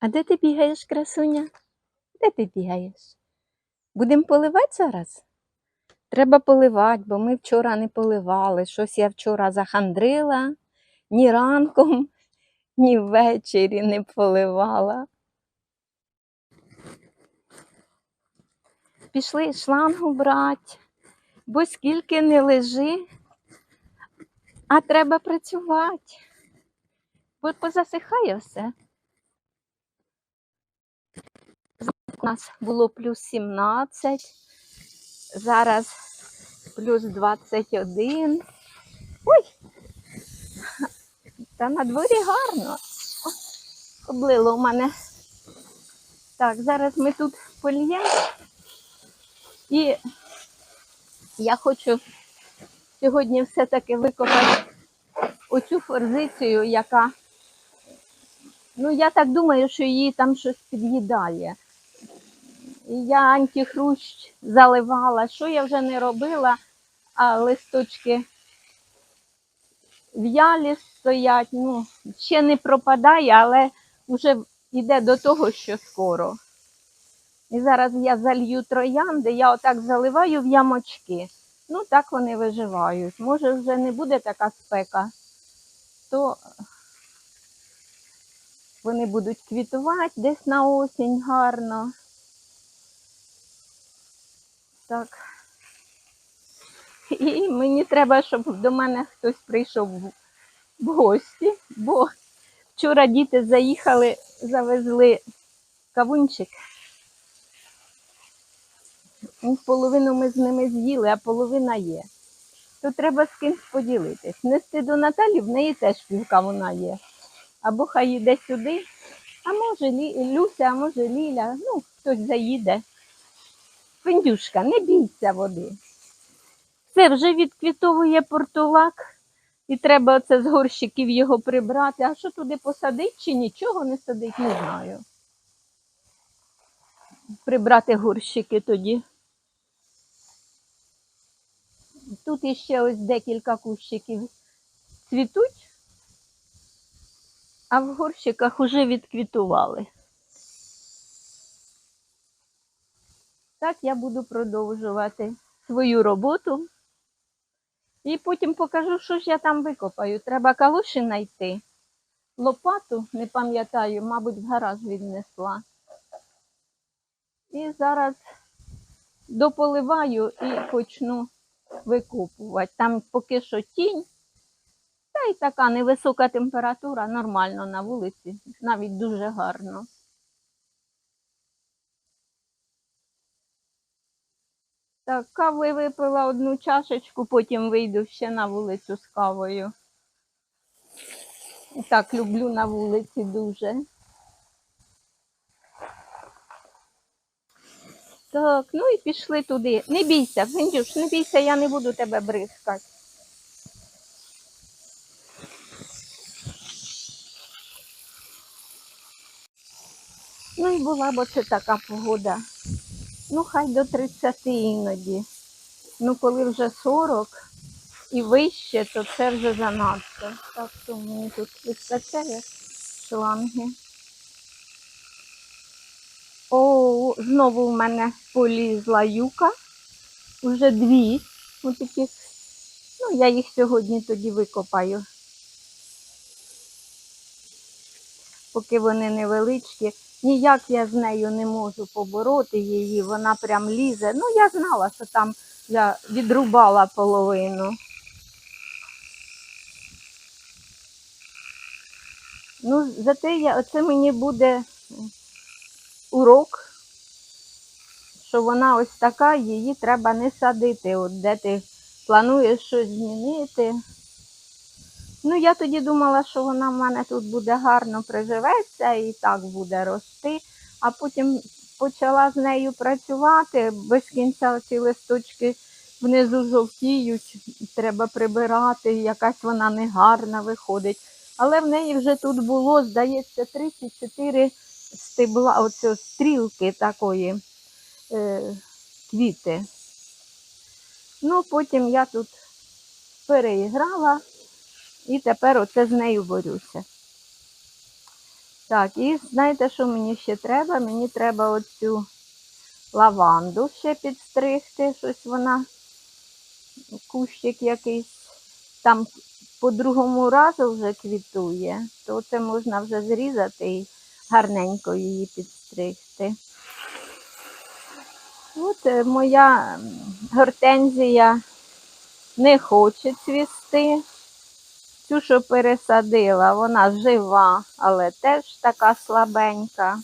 А де ти бігаєш, красуня? Де ти бігаєш? Будемо поливати зараз? Треба поливати, бо ми вчора не поливали. Щось я вчора захандрила, ні ранком, ні ввечері не поливала. Пішли шлангу брати, бо скільки не лежи, а треба працювати, бо позасихає все. У нас було плюс 17, зараз плюс 21. Ой! Та на дворі гарно. Облило в мене. Так, зараз ми тут польємо. І я хочу сьогодні все-таки викопати оцю форзицію, яка, ну я так думаю, що її там щось під'їдає. Я антихрущ заливала, що я вже не робила, а листочки в'ялі стоять, ну, ще не пропадає, але вже йде до того, що скоро. І зараз я залью троянди, я отак заливаю в ямочки. Ну, так вони виживають. Може, вже не буде така спека, то вони будуть квітувати десь на осінь гарно. Так. І мені треба, щоб до мене хтось прийшов в- гості, бо вчора діти заїхали, завезли кавунчик. Ну, Половину ми з ними з'їли, а половина є. То треба з кимсь поділитись. Нести до Наталі, в неї теж півка вона є. Або хай йде сюди, а може Люся, а може Ліля, ну, хтось заїде. Фендюшка, не бійся води. Все, вже відквітовує портулак, і треба оце з горщиків його прибрати. А що туди посадить чи нічого не садить, не знаю. Прибрати горщики тоді. Тут іще ось декілька кущиків цвітуть, а в горщиках уже відквітували. Так я буду продовжувати свою роботу. І потім покажу, що ж я там викопаю. Треба калуші знайти. Лопату, не пам'ятаю, мабуть, в гараж віднесла. І зараз дополиваю і почну викопувати. Там поки що тінь, та й така невисока температура, нормально на вулиці, навіть дуже гарно. Так, кави випила одну чашечку, потім вийду ще на вулицю з кавою. Так, люблю на вулиці дуже. Так, ну і пішли туди. Не бійся, Фендюш, не бійся, я не буду тебе бризкати. Ну і була б оце така погода. Ну, хай до 30 іноді. Ну, коли вже 40 і вище, то це вже занадто. Так мені тут вистачає шланги. О, знову в мене полізла юка. Уже дві. Ось таких. Ну, я їх сьогодні тоді викопаю. Поки вони невеличкі. Ніяк я з нею не можу побороти її, вона прям лізе. Ну, я знала, що там я відрубала половину. Ну, зате я, оце мені буде урок, що вона ось така, її треба не садити. От де ти плануєш щось змінити. Ну, я тоді думала, що вона в мене тут буде гарно приживеться і так буде рости. А потім почала з нею працювати, без кінця ці листочки внизу жовтіють, треба прибирати, якась вона негарна виходить. Але в неї вже тут було, здається, 34 стебла, оце стрілки такої е, квіти. Ну, потім я тут переіграла і тепер оце з нею борюся. Так, і знаєте, що мені ще треба? Мені треба оцю лаванду ще підстригти, щось вона, кущик якийсь там по другому разу вже квітує, то це можна вже зрізати і гарненько її підстригти. От е, моя гортензія не хоче цвісти. Цю, що пересадила, вона жива, але теж така слабенька.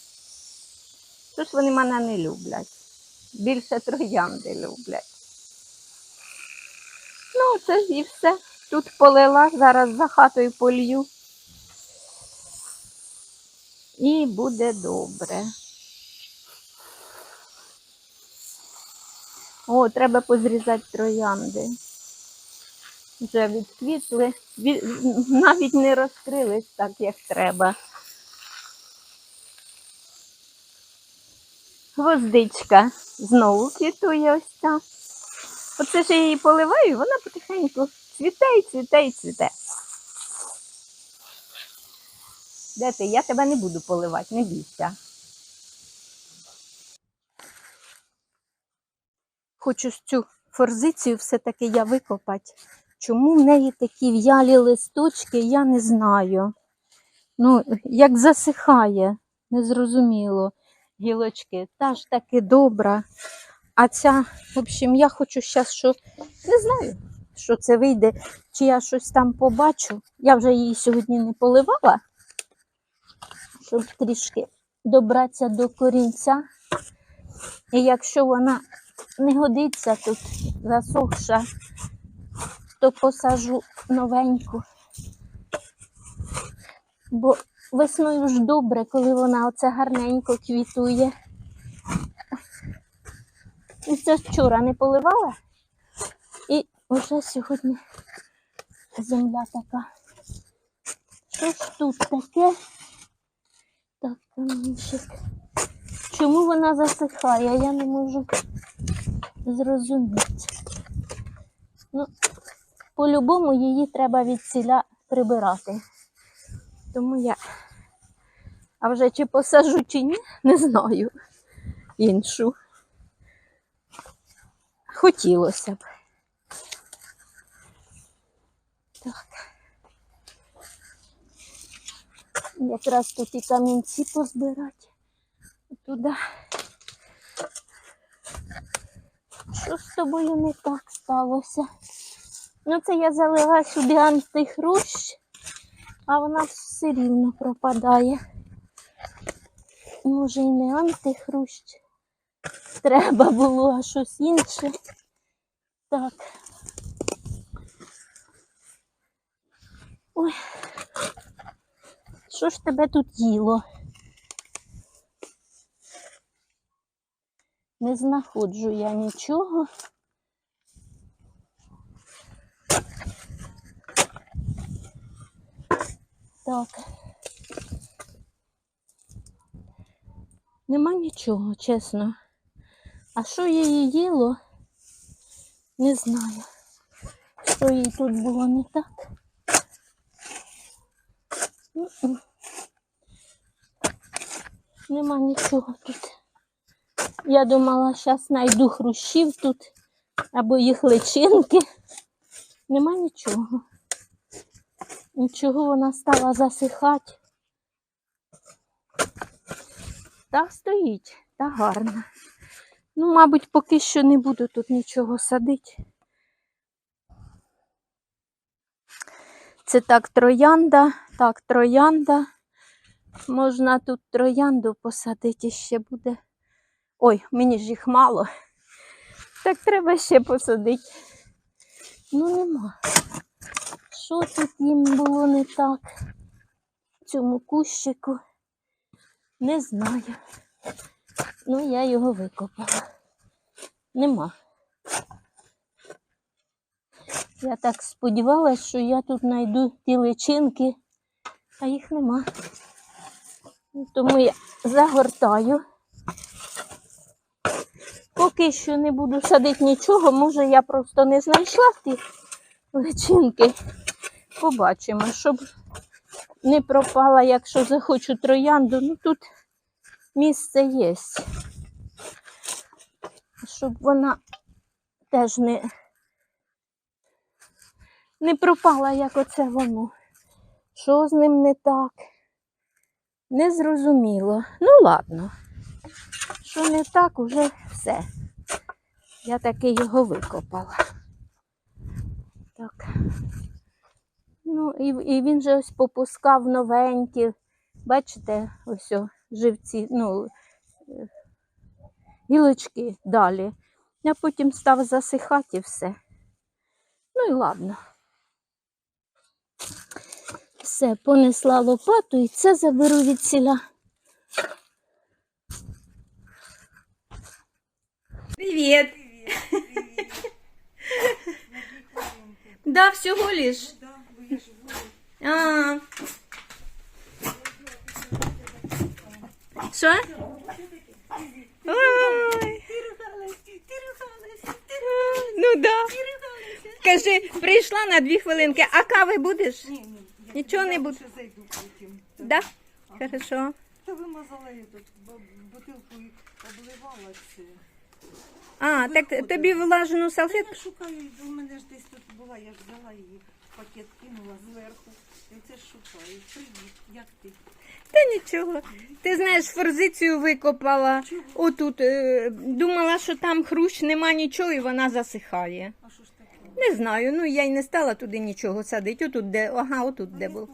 Тож вони мене не люблять. Більше троянди люблять. Ну, це ж і все. Тут полила, зараз за хатою полью. І буде добре. О, треба позрізати троянди. Вже відквітли, від, навіть не розкрились так, як треба. Гвоздичка знову квітує ось ця. Оце ж я її поливаю, вона потихеньку цвіте і цвіте і цвіте. Де ти? Я тебе не буду поливати, не бійся. Хочу цю форзицію все-таки я викопати. Чому в неї такі в'ялі листочки, я не знаю. Ну, як засихає, незрозуміло гілочки. Та ж таки добра. А ця, в общем, я хочу зараз, що не знаю, що це вийде, чи я щось там побачу. Я вже її сьогодні не поливала, щоб трішки добратися до корінця. І якщо вона не годиться тут засохша, то посажу новеньку. Бо весною ж добре, коли вона оце гарненько квітує. І це вчора не поливала. І вже сьогодні земля така. Що ж тут таке? Так, камінчик. Чому вона засихає? Я не можу зрозуміти. Ну, по-любому її треба від ціля прибирати. Тому я. А вже чи посажу, чи ні, не знаю іншу. Хотілося б. Так. Якраз тут і камінці позбирати. Туди. Що з тобою не так сталося? Ну, це я залила сюди антихрущ, а вона все рівно пропадає. Може і не антихрущ. Треба було, а щось інше. Так. Ой. Що ж тебе тут їло? Не знаходжу я нічого. Так. Нема нічого, чесно. А що її їло? Не знаю. Що їй тут було не так. Нема нічого тут. Я думала, зараз знайду хрущів тут або їх личинки. Нема нічого. Нічого вона стала засихати. Та стоїть, та гарна. Ну, мабуть, поки що не буду тут нічого садити. Це так троянда, так троянда. Можна тут троянду посадити ще буде. Ой, мені ж їх мало. Так треба ще посадити. Ну, нема. Що тут їм було не так? Цьому кущику? Не знаю. Ну, я його викопала. Нема. Я так сподівалася, що я тут знайду ті личинки, а їх нема. Тому я загортаю. Поки що не буду садити нічого, може я просто не знайшла ті личинки. Побачимо, щоб не пропала, якщо захочу троянду. Ну тут місце є. Щоб вона теж не, не пропала, як оце воно. Що з ним не так? Незрозуміло. Ну, ладно. Що не так, уже все. Я таки його викопала. Так. Ну, і, і він же ось попускав новенькі. Бачите, ось о, живці, ну, е, гілочки далі. А потім став засихати і все. Ну і ладно. Все, понесла лопату і це заберу від сіля. Привіт! Да, всього лиш. А. Що? Ой. Ну да. Кажи, прийшла на дві хвилинки, а кави будеш? Ні, ні. Нічого не зайду потім. Да? Хорошо. Та вимазала я тут бо- бутилку і обливала це. А, так тобі влажену салфетку? я шукаю, у мене ж десь тут була, я ж взяла її пакет, кинула зверху. І це ж шукаю. Привіт, як ти? Та нічого. Ти знаєш, форзицію викопала. Отут. е, Думала, що там хрущ, нема нічого, і вона засихає. А що ж таке? Не знаю, ну я й не стала туди нічого садити. Отут де, ага, отут А де поняла.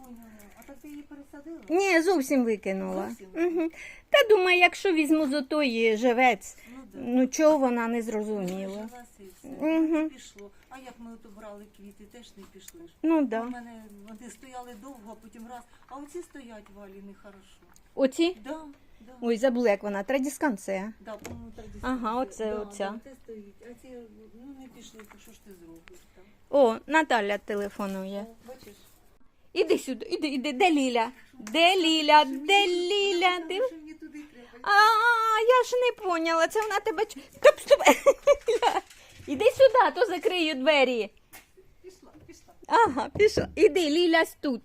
А так ти її пересадила? Ні, зовсім викинула. Зовсім? Угу. Та думаю, якщо візьму з отої живець, Ну да. ну чого вона не зрозуміла. Жилася і все. Мгм. Пішло. А як ми от брали квіти, теж не пішли ж. Ну У да. мене вони стояли довго, а потім раз. А оці стоять валі нехорошо. Оці? Да, да. Ой, забула, як вона. Традісканція. Да, по-моєму, так десь Ага, стоїть. оце, да, оця. Да, стоїть. А ці ну, не пішли, то що ж ти зробиш там? О, Наталя телефонує. О, бачиш? Іди сюди, іди, іди, де Ліля? Де Ліля? Де Ліля? Де... Що мені туди треба? А, я ж не поняла, це вона тебе. ч- Стоп, стоп! Ля, Іди сюди, то закрию двері. Пішла, пішла. Ага, пішла. Іди, Ліля тут.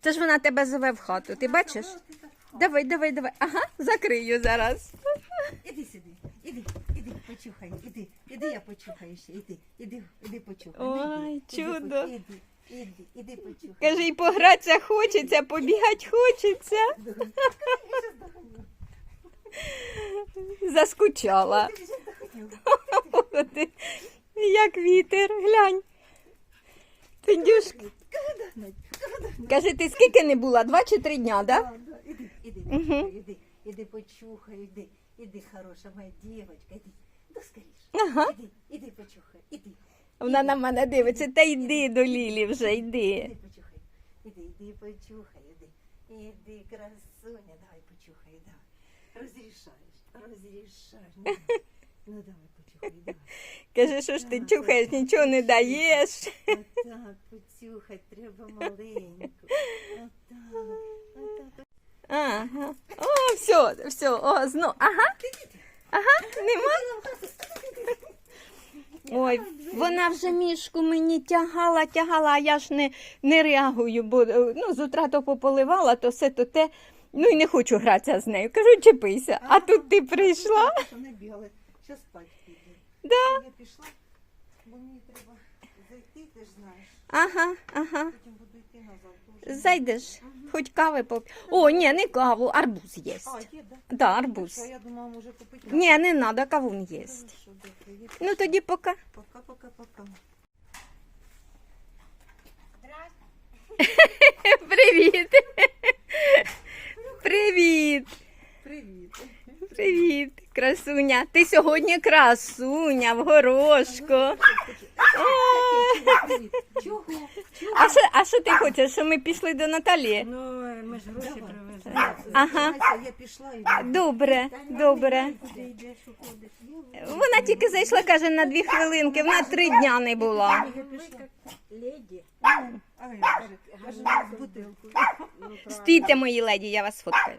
Це ж вона тебе зове в хату, ти бачиш? Давай, давай, давай. Ага, закрию зараз. Іди сюди, іди, іди, почухай, іди, іди, я почухаю ще, іди, іди, іди почухай. ну, Ой, іди, чудо. Іди, іди, іди почухай. Каже, і погратися хочеться, побігати хочеться. Заскучала. Ти, Як вітер, глянь. Тендюшка. Каже, ти скільки не була? Два чи три дня? Да, да. Іди, іди, іди, іди, почухай, іди, іди, хороша моя дівчинка, іди, да скоріше. Ага. Іди, іди, почухай, іди, Вона на мене дивиться, та йди до Лілі вже, йди. іди, почухай, іди, іди, почухай, іди, іди, красуня, давай почухай, давай. Розрішаєш, розрішаєш, ну, давай. Каже, що ж ти чухаєш, нічого не даєш. Отак, почухай, треба маленьку, отак, отак, Ага. О, все, все, о, знов. Ага. Ага, нема. Ой, вона вже мішку мені тягала, тягала, а я ж не, не реагую, бо ну, з утра то пополивала, то все то те. Ну і не хочу гратися з нею. Кажу, чепися. А тут ти прийшла. Що не бігали, ще спать. Да. Я пішла, бо мені треба зайти, ти ж знаєш. Ага, ага. Потім буду йти назад. вже- Зайдеш, хоч кави поп. О, ні, не каву, арбуз є. А, є, да? Да, арбуз. Я думала, може купити. Ні, не треба, кавун є. Хорошо, добре, є. Ну тоді пока. Пока, пока, пока. Привіт. Привіт. Привіт. Привіт, красуня. Ти сьогодні красуня в горошку. А, Чого? А що, а що ти хочеш, що ми пішли до Наталі? Ну, ми ж гроші привезли. Ага. Я пішла і... Добре, добре. Куди йдеш, уходиш? Вона тільки зайшла, каже, на дві хвилинки. Вона три дня не була. Я пішла. Леді. А, я кажу, кажу. Стійте, мої леді, я вас сфоткаю.